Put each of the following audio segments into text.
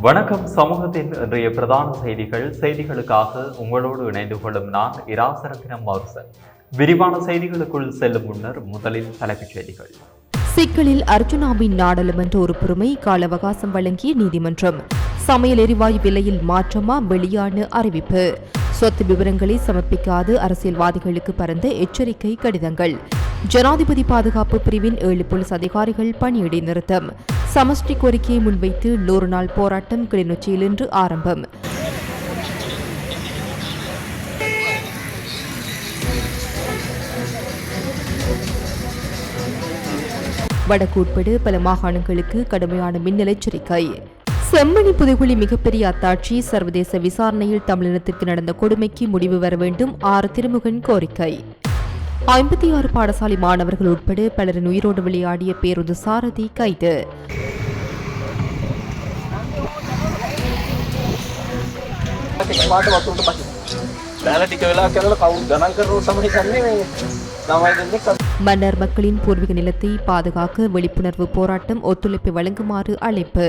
வணக்கம். சமூகத்தின் இன்றைய பிரதான செய்திகள் செய்திகளுக்காக உங்களோடு இணைந்து கொள்ளும் நான் இராசரத்தினம் மௌர்சன். விரிவான செய்திகளுக்குள் செல்லும் முன்னர் முதலில் தலைப்புச் செய்திகள். சிக்கலில் அர்ஜுனாவின் நாடாளுமன்ற உறுப்புரிமை கால அவகாசம் வழங்கிய நீதிமன்றம். சமையல் எரிவாயு விலையில் மாற்றமா வெளியான அறிவிப்பு. சொத்து விவரங்களை சமர்ப்பிக்காது அரசியல்வாதிகளுக்கு பரந்த எச்சரிக்கை கடிதங்கள். ஜனாதிபதி பாதுகாப்பு பிரிவின் ஏழு போலீஸ் அதிகாரிகள் பணியிடை நிறுத்தம். சமஷ்டி கோரிக்கையை முன்வைத்து நூறு நாள் போராட்டம் கிளிநொச்சியில் இன்று ஆரம்பம். வடக்கு உட்பட பல மாகாணங்களுக்கு கடுமையான மின்னல் எச்சரிக்கை. செம்மணி புதைகுழி மிகப்பெரிய அத்தாட்சி சர்வதேச விசாரணையில் தமிழினத்திற்கு நடந்த கொடுமைக்கு முடிவு வர வேண்டும் ஆறு திருமுகன் கோரிக்கை. ஐம்பத்தி ஆறு பாடசாலை மாணவர்கள் உட்பட பலரின் உயிரோடு விளையாடிய பேருந்து சாரதி கைது. மன்னர் மக்களின் பூர்வீக நிலத்தை பாதுகாக்க விழிப்புணர்வு போராட்டம் ஒத்துழைப்பு வழங்குமாறு அழைப்பு.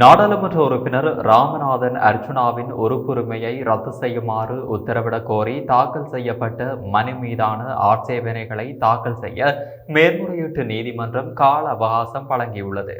நாடாளுமன்ற உறுப்பினர் ராமநாதன் அர்ஜுனாவின் உறுப்புரிமையை ரத்து செய்யுமாறு உத்தரவிடக் கோரி தாக்கல் செய்யப்பட்ட மனு மீதான ஆட்சேபனைகளை தாக்கல் செய்ய மேல்முறையீட்டு நீதிமன்றம் கால அவகாசம் வழங்கியுள்ளது.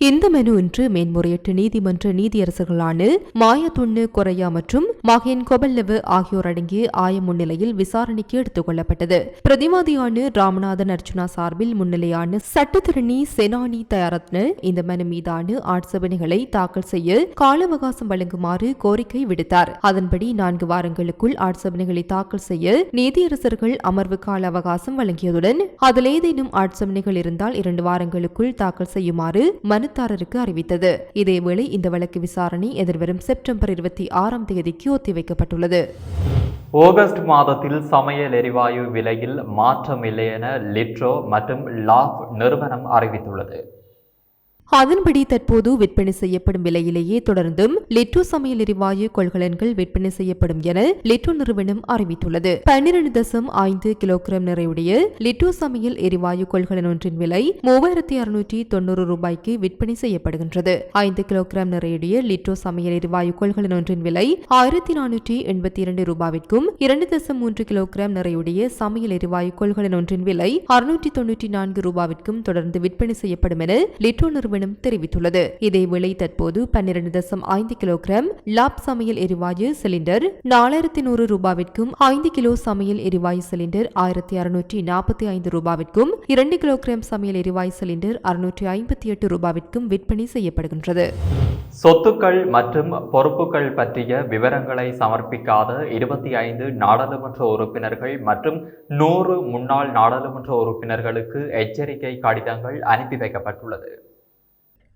இந்த மனு இன்று மேன்முறையீட்டு நீதிமன்ற நீதியரசர்களான மாயத்துண்ணு கொரையா மற்றும் மகேன் கொபல்லவு ஆகியோர் அடங்கிய ஆய முன்னிலையில் விசாரணைக்கு எடுத்துக் கொள்ளப்பட்டது பிரதிவாதியான ராமநாதன் அர்ச்சுனா சார்பில் முன்னிலையான சட்டத்திரணி செனானி தயாரத்ன இந்த மனு மீதான ஆட்சேபனைகளை தாக்கல் செய்ய கால அவகாசம் வழங்குமாறு கோரிக்கை விடுத்தார். அதன்படி நான்கு வாரங்களுக்குள் ஆட்சேபனைகளை தாக்கல் செய்ய நீதியரசர்கள் அமர்வு கால அவகாசம் வழங்கியதுடன் அதில் ஏதேனும் ஆட்சேபனைகள் இருந்தால் இரண்டு வாரங்களுக்குள் தாக்கல் செய்யுமாறு மனு மனுதாரருக்கு அறிவித்தது. இதேவேளை இந்த வழக்கு விசாரணை எதிர்வரும் செப்டம்பர் இருபத்தி ஆறாம் தேதிக்கு ஒத்திவைக்கப்பட்டுள்ளது. ஆகஸ்ட் மாதத்தில் சமையல் எரிவாயு விலையில் மாற்றம் இல்லை என லிட்ரோ மற்றும் லாப் நிறுவனம் அறிவித்துள்ளது. அதன்படி தற்போது விற்பனை செய்யப்படும் விலையிலேயே தொடர்ந்தும் லிட்டோ சமையல் எரிவாயு கொள்கலன்கள் விற்பனை செய்யப்படும் என லிட்டோ நிறுவனம் அறிவித்துள்ளது. பன்னிரண்டு தசம் ஐந்து கிலோகிராம் நிறையுடைய லிட்டோ சமையல் எரிவாயு கொள்கலன் ஒன்றின் விலை மூவாயிரத்தி அறுநூற்றி தொண்ணூறு ரூபாய்க்கு விற்பனை செய்யப்படுகின்றது. ஐந்து கிலோகிராம் நிறையுடைய லிட்டோ சமையல் எரிவாயு கொள்கலன் ஒன்றின் விலை ஆயிரத்தி நானூற்றி எண்பத்தி இரண்டு ரூபாவிற்கும் இரண்டு தசம் மூன்று கிலோகிராம் நிறையுடைய சமையல் எரிவாயு கொள்கலன் ஒன்றின் விலை அறுநூற்றி தொன்னூற்றி நான்கு ரூபாவிற்கும் தொடர்ந்து விற்பனை செய்யப்படும் என லிட்டோ நிறுவனம் நிறுவனம் தெரிவித்துள்ளது. இதேவேளை தற்போது பன்னிரண்டு தசம் ஐந்து கிலோகிராம் லாப் சமையல் எரிவாயு சிலிண்டர் நாலாயிரத்தி நூறு ரூபாவிற்கும் ஐந்து கிலோ சமையல் எரிவாயு சிலிண்டர் ஆயிரத்தி அறுநூற்றி நாற்பத்தி ஐந்து ரூபாவிற்கும் இரண்டு கிலோகிராம் சமையல் எரிவாயு சிலிண்டர் அறுநூற்றி ஐம்பத்தி எட்டு ரூபாவிற்கும் விற்பனை செய்யப்படுகின்றது. சொத்துக்கள் மற்றும் பொறுப்புகள் பற்றிய விவரங்களை சமர்ப்பிக்காத இருபத்தி ஐந்து நாடாளுமன்ற உறுப்பினர்கள் மற்றும் நூறு முன்னாள் நாடாளுமன்ற உறுப்பினர்களுக்கு எச்சரிக்கை கடிதங்கள் அனுப்பி வைக்கப்பட்டுள்ளது.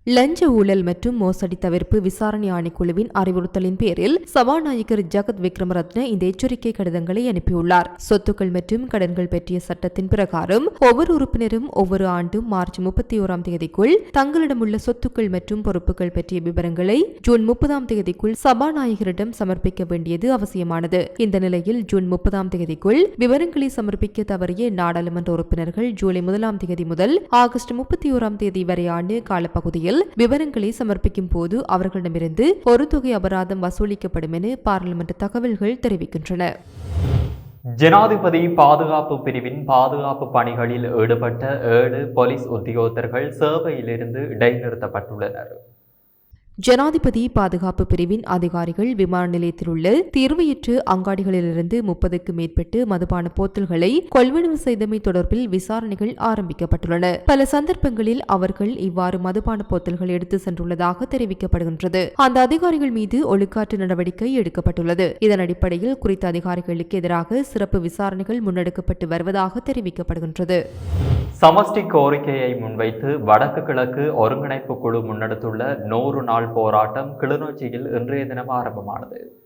லஞ்ச ஊழல் மற்றும் மோசடி தவிர்ப்பு விசாரணை ஆணைக்குழுவின் அறிவுறுத்தலின் பேரில் சபாநாயகர் ஜகத் விக்ரமரத்ன இந்த எச்சரிக்கை கடிதங்களை அனுப்பியுள்ளார். சொத்துக்கள் மற்றும் கடன்கள் பற்றிய சட்டத்தின் பிரகாரம் ஒவ்வொரு உறுப்பினரும் ஒவ்வொரு ஆண்டும் மார்ச் முப்பத்தி ஓராம் தேதிக்குள் தங்களிடமுள்ள சொத்துக்கள் மற்றும் பொறுப்புகள் பற்றிய விவரங்களை ஜூன் முப்பதாம் தேதிக்குள் சபாநாயகரிடம் சமர்ப்பிக்க வேண்டியது அவசியமானது. இந்த நிலையில் ஜூன் முப்பதாம் தேதிக்குள் விவரங்களை சமர்ப்பிக்க தவறிய நாடாளுமன்ற உறுப்பினர்கள் ஜூலை முதலாம் தேதி முதல் ஆகஸ்ட் முப்பத்தி ஓராம் தேதி வரையான காலப்பகுதியில் விவரங்களை சமர்ப்பிக்கும் போது அவர்களிடமிருந்து ஒரு தொகை அபராதம் வசூலிக்கப்படும் என பாராளுமன்ற தகவல்கள் தெரிவிக்கின்றன. ஜனாதிபதி பாதுகாப்பு பிரிவின் பாதுகாப்பு பணிகளில் ஈடுபட்ட ஏழு போலீஸ் உத்தியோகத்தர்கள் சேவையிலிருந்து இடைநிறுத்தப்பட்டுள்ளனர். ஜனாதிபதி பாதுகாப்பு பிரிவின் அதிகாரிகள் விமான நிலையத்தில் உள்ள தீர்வையற்று அங்காடிகளிலிருந்து முப்பதுக்கு மேற்பட்டு மதுபான போத்தல்களை கொள்வனவு செய்தமை தொடர்பில் விசாரணைகள் ஆரம்பிக்கப்பட்டுள்ளன. பல சந்தர்ப்பங்களில் அவர்கள் இவ்வாறு மதுபான போத்தல்கள் எடுத்து சென்றுள்ளதாக தெரிவிக்கப்படுகின்றது. அந்த அதிகாரிகள் மீது ஒழுக்காற்று நடவடிக்கை எடுக்கப்பட்டுள்ளது. இதன் அடிப்படையில் குறித்த அதிகாரிகளுக்கு எதிராக சிறப்பு விசாரணைகள் முன்னெடுக்கப்பட்டு வருவதாக தெரிவிக்கப்படுகின்றது. சமஷ்டி கோரிக்கையை முன்வைத்து வடக்கு கிழக்கு ஒருங்கிணைப்பு குழு முன்னெடுத்துள்ள நூறு நாள் போராட்டம் கிளிநொச்சியில் இன்றைய தினம் ஆரம்பமானது.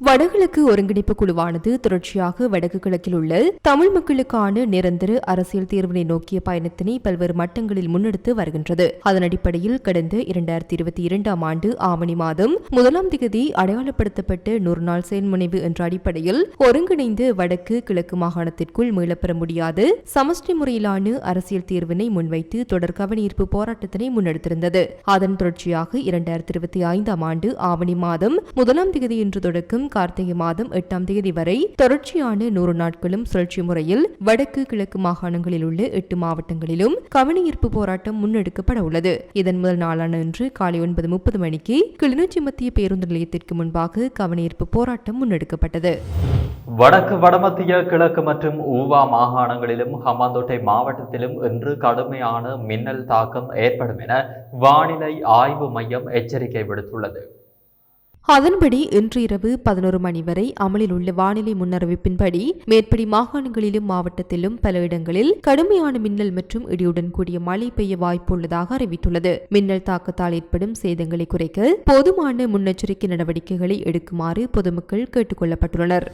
வடகிழக்கு ஒருங்கிணைப்பு குழுவானது தொடர்ச்சியாக வடக்கு கிழக்கில் உள்ள தமிழ் மக்களுக்கான நிரந்தர அரசியல் தீர்வினை நோக்கிய பயணத்தினை பல்வேறு மட்டங்களில் முன்னெடுத்து வருகின்றது. அதன் அடிப்படையில் கடந்த இரண்டாயிரத்தி இருபத்தி இரண்டாம் ஆண்டு ஆவணி மாதம் முதலாம் திகதி அடையாளப்படுத்தப்பட்ட நூறு நாள் செயல்முனைவு என்ற அடிப்படையில் ஒருங்கிணைந்து வடக்கு கிழக்கு மாகாணத்திற்குள் மீளப்பெற முடியாது சமஷ்டி முறையிலான அரசியல் தீர்வினை முன்வைத்து தொடர் கவனீர்ப்பு போராட்டத்தினை முன்னெடுத்திருந்தது. அதன் தொடர்ச்சியாக இரண்டாயிரத்தி இருபத்தி ஐந்தாம் ஆண்டு ஆவணி மாதம் முதலாம் திகதி இன்று தொடக்கம் கார்த்திகை மாதம் எட்டாம் தேதி வரை தொடர்ச்சியான நூறு நாட்களும் சுழற்சி முறையில் வடக்கு கிழக்கு மாகாணங்களில் உள்ள எட்டு மாவட்டங்களிலும் கவனஈர்ப்பு போராட்டம் முன்னெடுக்கப்பட உள்ளது. இதன் முதல் நாளான இன்று காலை ஒன்பது முப்பது மணிக்கு கிளிநொச்சி மத்திய பேருந்து நிலையத்திற்கு முன்பாக கவனஈர்ப்பு போராட்டம் முன்னெடுக்கப்பட்டது. வடக்கு வடமத்திய கிழக்கு மற்றும் ஊவா மாகாணங்களிலும் ஹம்பாந்தோட்டை மாவட்டத்திலும் இன்று கடுமையான மின்னல் தாக்கம் ஏற்படும் என வானிலை ஆய்வு மையம் எச்சரிக்கை விடுத்துள்ளது. அதன்படி இன்று இரவு பதினோரு மணி வரை அமலில் உள்ள வானிலை முன்னறிவிப்பின்படி மேற்படி மாகாணங்களிலும் மாவட்டத்திலும் பல இடங்களில் கடுமையான மின்னல் மற்றும் இடியுடன் கூடிய மழை பெய்ய வாய்ப்புள்ளதாக அறிவித்துள்ளது. மின்னல் தாக்கத்தால் ஏற்படும் சேதங்களை குறைக்க போதுமான முன்னெச்சரிக்கை நடவடிக்கைகளை எடுக்குமாறு பொதுமக்கள் கேட்டுக் கொள்ளப்பட்டுள்ளனர்.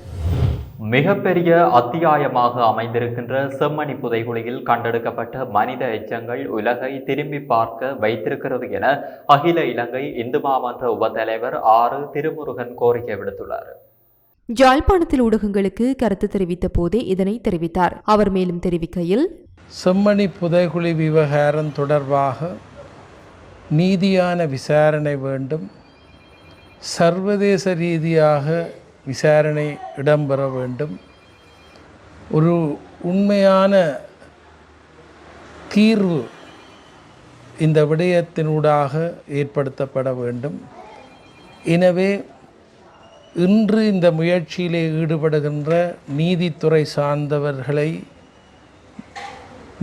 மிகப்பெரிய அத்தியாயமாக அமைந்திருக்கின்ற செம்மணி புதைகுழியில் கண்டெடுக்கப்பட்ட மனித எச்சங்கள் உலகை திரும்பி பார்க்க வைத்திருக்கிறது என அகில இலங்கை இந்து மாமன்ற உபத்தலைவர் ஆறு திருமுருகன் கோரிக்கை விடுத்துள்ளார். ஜாழ்ப்பாணத்தில் ஊடகங்களுக்கு கருத்து தெரிவித்த போதே இதனை தெரிவித்தார். அவர் மேலும் தெரிவிக்கையில் செம்மணி புதைகுழி விவகாரம் தொடர்பாக நீதியான விசாரணை வேண்டும். சர்வதேச ரீதியாக விசாரணை இடம்பெற வேண்டும். ஒரு உண்மையான தீர்வு இந்த விடயத்தினூடாக ஏற்படுத்தப்பட வேண்டும். எனவே இன்று இந்த முயற்சியிலே ஈடுபடுகின்ற நீதித்துறை சார்ந்தவர்களை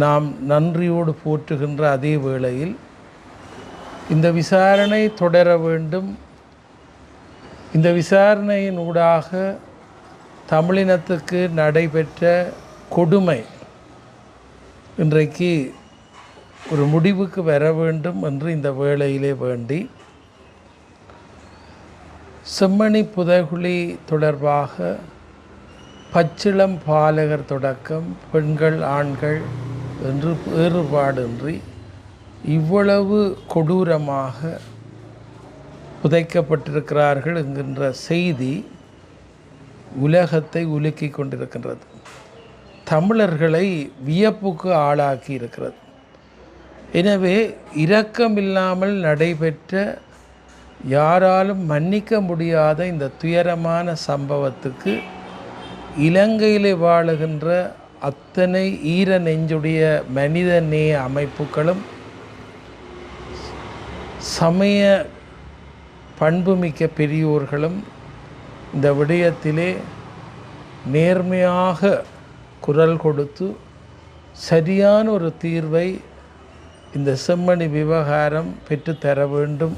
நாம் நன்றியோடு போற்றுகின்ற அதே வேளையில் இந்த விசாரணை தொடர வேண்டும். இந்த விசாரணையின் ஊடாக தமிழினத்துக்கு நடைபெற்ற கொடுமை இன்றைக்கு ஒரு முடிவுக்கு வர வேண்டும் என்று இந்த வேளையிலே வேண்டி செம்மணி புதைகுழி தொடர்பாக பச்சிளம் பாலகர் தொடக்கம் பெண்கள் ஆண்கள் என்று வேறுபாடின்றி இவ்வளவு கொடூரமாக புதைக்கப்பட்டிருக்கிறார்கள் என்கின்ற செய்தி உலகத்தை உலுக்கிக் கொண்டிருக்கின்றது. தமிழர்களை வியப்புக்கு ஆளாக்கி இருக்கிறது. எனவே இரக்கமில்லாமல் நடைபெற்ற யாராலும் மன்னிக்க முடியாத இந்த துயரமான சம்பவத்துக்கு இலங்கையில் வாழுகின்ற அத்தனை ஈர நெஞ்சுடைய மனிதநேய அமைப்புகளும் சமய பண்புமிக்க பெரியோர்களும் இந்த விடயத்திலே நேர்மையாக குரல் கொடுத்து சரியான ஒரு தீர்வை இந்த செம்மணி விவகாரம் பெற்றுத்தர வேண்டும்.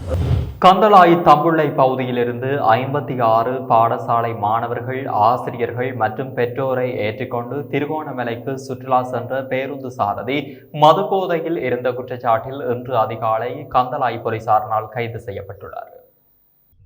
கந்தளாய் தம்புள்ளை பகுதியிலிருந்து ஐம்பத்தி ஆறு பாடசாலை மாணவர்கள் ஆசிரியர்கள் மற்றும் பெற்றோரை ஏற்றிக்கொண்டு திருகோணமலைக்கு சுற்றுலா சென்ற பேருந்து சாரதி மதுபோதையில் இருந்த குற்றச்சாட்டில் இன்று அதிகாலை கந்தளாய் போலீசாரினால் கைது செய்யப்பட்டுள்ளார்.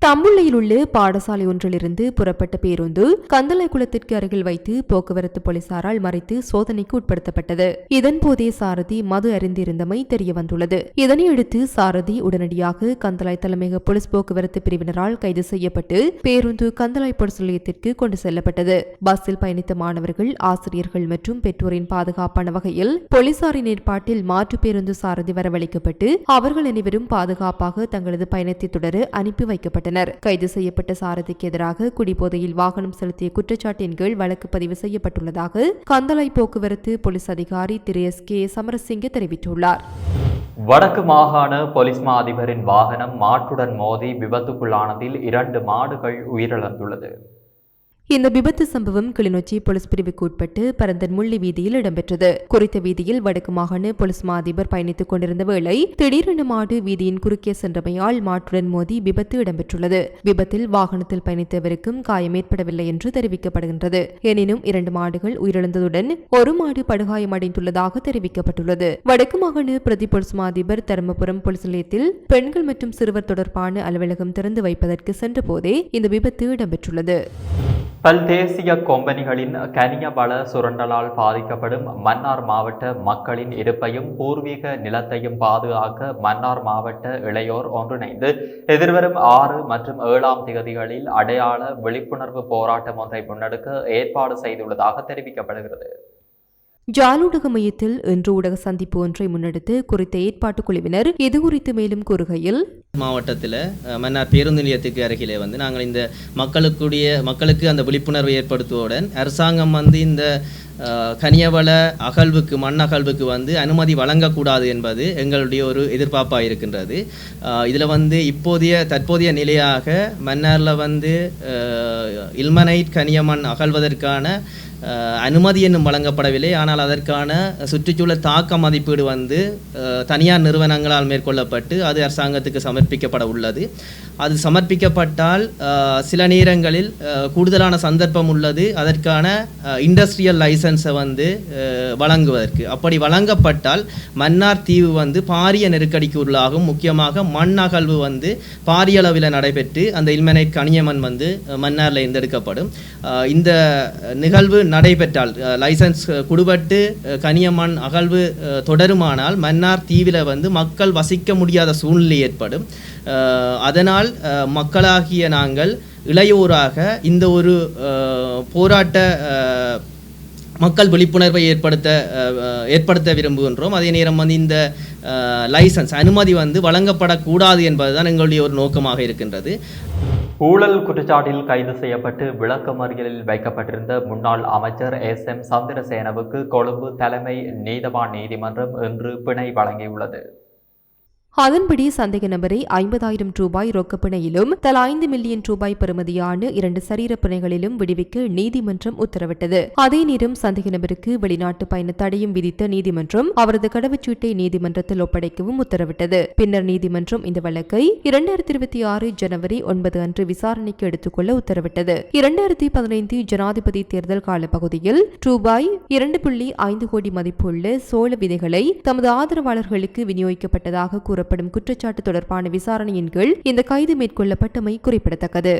தம்புள்ளையில் உள்ள பாடசாலை ஒன்றிலிருந்து புறப்பட்ட பேருந்து கந்தளை குளத்திற்கு அருகில் வைத்து போக்குவரத்து போலீசாரால் மறைத்து சோதனைக்கு உட்படுத்தப்பட்டது. இதன்போதே சாரதி மது அறிந்திருந்தமை தெரிய வந்துள்ளது. இதனையடுத்து சாரதி உடனடியாக கந்தளாய் தலைமையக போலீஸ் போக்குவரத்து பிரிவினரால் கைது செய்யப்பட்டு பேருந்து கந்தளாய் போலீஸ் நிலையத்திற்கு கொண்டு செல்லப்பட்டது. பஸ்ஸில் பயணித்த மாணவர்கள் ஆசிரியர்கள் மற்றும் பெற்றோரின் பாதுகாப்பான வகையில் போலீசாரின் ஏற்பாட்டில் மாற்று பேருந்து சாரதி வரவழைக்கப்பட்டு அவர்கள் அனைவரும் பாதுகாப்பாக தங்களது பயணத்தை தொடர அனுப்பி வைக்கப்பட்டனர் கைது செய்யப்பட்ட சாரதிக்கு எதிராக குடிபோதையில் வாகனம் செலுத்திய குற்றச்சாட்டின் கீழ் வழக்கு பதிவு செய்யப்பட்டுள்ளதாக கந்தளை போக்குவரத்து போலீஸ் அதிகாரி திரு. எஸ். கே. சமரசிங்க தெரிவித்துள்ளார். வடக்கு மாகாண போலீஸ் மா அதிபரின் வாகனம் மாட்டுடன் மோதி விபத்துக்குள்ளானதில் இரண்டு மாடுகள் உயிரிழந்துள்ளது. இந்த விபத்து சம்பவம் கிளிநொச்சி போலீஸ் பிரிவுக்கு உட்பட்டு பரந்தன் முள்ளி வீதியில் இடம்பெற்றது. குறித்த வீதியில் வடக்கு மாகாண போலீஸ் மா அதிபர் பயணித்துக் கொண்டிருந்த வேளை திடீரென மாடு வீதியின் குறுக்கே சென்றமையால் மாட்டுடன் மோதி விபத்து இடம்பெற்றுள்ளது. விபத்தில் வாகனத்தில் பயணித்தவருக்கும் காயம் ஏற்படவில்லை என்று தெரிவிக்கப்படுகின்றது. எனினும் இரண்டு மாடுகள் உயிரிழந்ததுடன் ஒரு மாடு படுகாயமடைந்துள்ளதாக தெரிவிக்கப்பட்டுள்ளது. வடக்கு மாகாண பிரதி போலீஸ் மா அதிபர் தருமபுரம் போலீஸ் நிலையத்தில் பெண்கள் மற்றும் சிறுவர் தொடர்பான அலுவலகம் திறந்து வைப்பதற்கு சென்றபோதே இந்த விபத்து இடம்பெற்றுள்ளது. பல்தேசிய கொம்பனிகளின் கனிய வள சுரண்டலால் பாதிக்கப்படும் மன்னார் மாவட்ட மக்களின் இருப்பையும் பூர்வீக நிலத்தையும் பாதுகாக்க மன்னார் மாவட்ட இளையோர் ஒன்றிணைந்து எதிர்வரும் ஆறு மற்றும் ஏழாம் திகதிகளில் அடையாள விழிப்புணர்வு போராட்டம் ஒன்றை முன்னெடுக்க ஏற்பாடு செய்துள்ளதாக தெரிவிக்கப்படுகிறது ஜாலூடக மையத்தில் இன்று ஊடக சந்திப்பு ஒன்றை முன்னெடுத்து குறித்த ஏற்பாட்டு குழுவினர் இதுகுறித்து மேலும் கூறுகையில் மாவட்டத்தில் மன்னார் பேருந்து நிலையத்துக்கு அருகிலே வந்து நாங்கள் இந்த மக்களுக்குடைய மக்களுக்கு அந்த விழிப்புணர்வை ஏற்படுத்துவதுடன் அரசாங்கம் வந்து இந்த கனியவள அகழ்வுக்கு மண் அகழ்வுக்கு வந்து அனுமதி வழங்கக்கூடாது என்பது எங்களுடைய ஒரு எதிர்பார்ப்பாக இருக்கின்றது. இதில் வந்து இப்போதைய தற்போதைய நிலையாக மன்னாரில் வந்து இல்மனைட் கனியமண் அகழ்வதற்கான அனுமதி என்னும் வழங்கப்படவில்லை. ஆனால் அதற்கான சுற்றுச்சூழல் தாக்க மதிப்பீடு வந்து தனியார் நிறுவனங்களால் மேற்கொள்ளப்பட்டு அது அரசாங்கத்துக்கு சமர்ப்பிக்கப்பட உள்ளது. அது சமர்ப்பிக்கப்பட்டால் சில நேரங்களில் கூடுதலான சந்தர்ப்பம் உள்ளது. அதற்கான இண்டஸ்ட்ரியல் லைசன்ஸை வந்து வழங்குவதற்கு. அப்படி வழங்கப்பட்டால் மன்னார் தீவு வந்து பாரிய நெருக்கடிக்கு உள்ளாகும். முக்கியமாக மண் அகழ்வு வந்து பாரிய அளவில் நடைபெற்று அந்த இல்மனை கனியமன் வந்து மன்னாரில் இருந்தெடுக்கப்படும். இந்த நிகழ்வு நடைபெற்றால் லைசன்ஸ் குடுபட்டு அஹ், கனியமண் அகழ்வு தொடருமானால் மன்னார் தீவில வந்து மக்கள் வசிக்க முடியாத சூழ்நிலை ஏற்படும். அதனால் ஆனால் மக்களாகிய நாங்கள் இளையோராக இந்த ஒரு போராட்ட மக்கள் விழிப்புணர்வை ஏற்படுத்த ஏற்படுத்த விரும்புகின்றோம். அதே நேரம் வந்து இந்த லைசன்ஸ் அனுமதி வந்து வழங்கப்படக்கூடாது என்பதுதான் எங்களுடைய ஒரு நோக்கமாக இருக்கின்றது. ஊழல் குற்றச்சாட்டில் கைது செய்யப்பட்டு விளக்கமறியலில் வைக்கப்பட்டிருந்த முன்னாள் அமைச்சர் எஸ். எம். சந்திரசேனவுக்கு கொழும்பு தலைமை நீதவான் நீதிமன்றம் இன்று பிணை வழங்கியுள்ளது. அதன்படி சந்தேக நபரை ஐம்பதாயிரம் ரூபாய் ரொக்கப்பிணையிலும் தலா ஐந்து மில்லியன் ரூபாய் பெறுமதியான இரண்டு சரீர பிணைகளிலும் விடுவிக்க நீதிமன்றம் உத்தரவிட்டது. அதே நேரம் சந்தேக நபருக்கு வெளிநாட்டு பயண தடையும் விதித்த நீதிமன்றம் அவரது கடவுச்சீட்டை நீதிமன்றத்தில் ஒப்படைக்கவும் உத்தரவிட்டது. பின்னர் நீதிமன்றம் இந்த வழக்கை இரண்டாயிரத்தி இருபத்தி ஆறு ஜனவரி ஒன்பது அன்று விசாரணைக்கு எடுத்துக்கொள்ள உத்தரவிட்டது. இரண்டாயிரத்தி பதினைந்து ஜனாதிபதி தேர்தல் கால பகுதியில் ரூபாய் இரண்டு புள்ளி ஐந்து கோடி மதிப்புள்ள சோழ விதைகளை தமது ஆதரவாளர்களுக்கு விநியோகிக்கப்பட்டதாக கூற கூறப்படும் குற்றச்சாட்டு தொடர்பான விசாரணையின் கீழ் இந்த கைது மேற்கொள்ளப்பட்டமை குறிப்பிடத்தக்கது.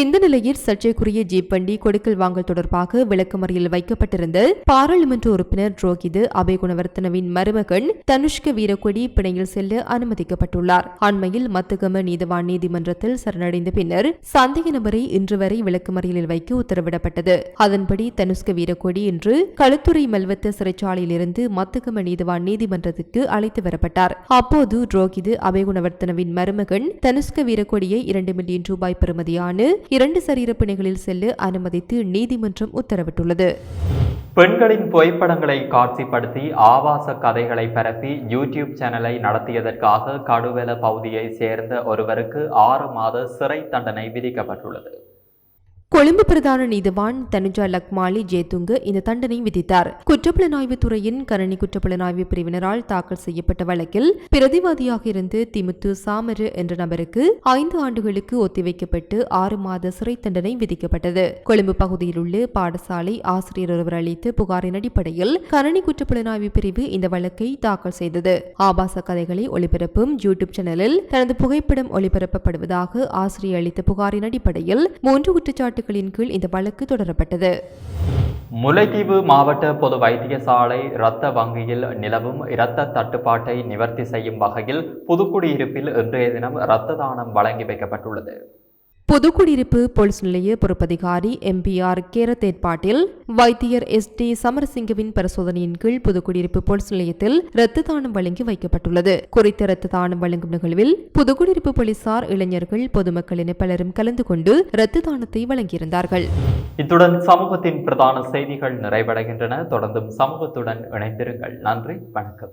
இந்த நிலையில் சர்ச்சைக்குரிய ஜீப் வண்டி கொடுக்கல் வாங்கல் தொடர்பாக விளக்கமறியல் வைக்கப்பட்டிருந்த பாராளுமன்ற உறுப்பினர் ரோகிது அபய் குணவர்த்தனவின் மருமகன் தனுஷ்க வீரக்கொடி பிணையில் செல்ல அனுமதிக்கப்பட்டுள்ளார். அண்மையில் மத்துகம நீதவான் நீதிமன்றத்தில் சரணடைந்த பின்னர் சந்தேக நபரை இன்று வரை விளக்கமறியலில் வைக்க உத்தரவிடப்பட்டது. அதன்படி தனுஷ்க வீரக்கொடி இன்று களுத்துறை மல்வத்த சிறைச்சாலையிலிருந்து மத்துகம நீதவான் நீதிமன்றத்துக்கு அழைத்து வரப்பட்டார். அப்போது ரோகிது அபய் குணவர்த்தனவின் மருமகன் தனுஷ்க வீரக்கொடியை இரண்டு மில்லியன் ரூபாய் பெறுமதியான இரண்டு சரீர பிணைகளில் செல்ல அனுமதித்து நீதிமன்றம் உத்தரவிட்டுள்ளது. பெண்களின் புகைப்படங்களை காட்சிப்படுத்தி ஆபாச கதைகளை பரப்பி யூடியூப் சேனலை நடத்தியதற்காக கடுவெல பகுதியைச் சேர்ந்த ஒருவருக்கு ஆறு மாத சிறை தண்டனை விதிக்கப்பட்டுள்ளது. கொழும்பு பிரதான நீதிவான் தனுஜா லக்மாலி ஜேதுங்கு இந்த தண்டனை விதித்தார். குற்றப்புலனாய்வு துறையின் கரணி குற்றப்புலனாய்வு பிரிவினரால் தாக்கல் செய்யப்பட்ட வழக்கில் பிரதிவாதியாக இருந்து திமுத்து சாமரு என்ற நபருக்கு ஐந்து ஆண்டுகளுக்கு ஒத்திவைக்கப்பட்டு ஆறு மாத சிறை தண்டனை விதிக்கப்பட்டது. கொழும்பு பகுதியில் உள்ள பாடசாலை ஆசிரியர் ஒருவர் அளித்த புகாரின் அடிப்படையில் கரணி குற்றப்புலனாய்வு பிரிவு இந்த வழக்கை தாக்கல் செய்தது. ஆபாச கதைகளை ஒளிபரப்பும் யூடியூப் சேனலில் தனது புகைப்படம் ஒளிபரப்பப்படுவதாக ஆசிரியர் அளித்த புகாரின் அடிப்படையில் மூன்று குற்றச்சாட்டு குற்றச்சாட்டுகளின் கீழ் இந்த வழக்கு தொடரப்பட்டது. முல்லைத்தீவு மாவட்ட பொது வைத்தியசாலை இரத்த வங்கியில் நிலவும் இரத்த தட்டுப்பாட்டை நிவர்த்தி செய்யும் வகையில் புதுக்குடியிருப்பில் இன்றைய தினம் இரத்த தானம் வழங்கி வைக்கப்பட்டுள்ளது. புதுக்குடியிருப்பு போலீஸ் நிலைய பொறுப்பதிகாரி எம்பிஆர் கேரத் ஏற்பாட்டில் வைத்தியர் எஸ் டி சமரசிங்கவின் பரிசோதனையின் கீழ் புதுக்குடியிருப்பு போலீஸ் நிலையத்தில் இரத்த தானம் வழங்கி வைக்கப்பட்டுள்ளது. குறித்த இரத்த தானம் வழங்கும் நிகழ்வில் புதுக்குடியிருப்பு போலீசார் இளைஞர்கள் பொதுமக்கள் என பலரும் கலந்து கொண்டு இரத்த தானத்தை வழங்கியிருந்தார்கள். இத்துடன் சமூகத்தின் பிரதான செய்திகள் நிறைவடைகின்றன. தொடர்ந்தும் சமூகத்துடன் இணைந்திருங்கள். நன்றி வணக்கம்.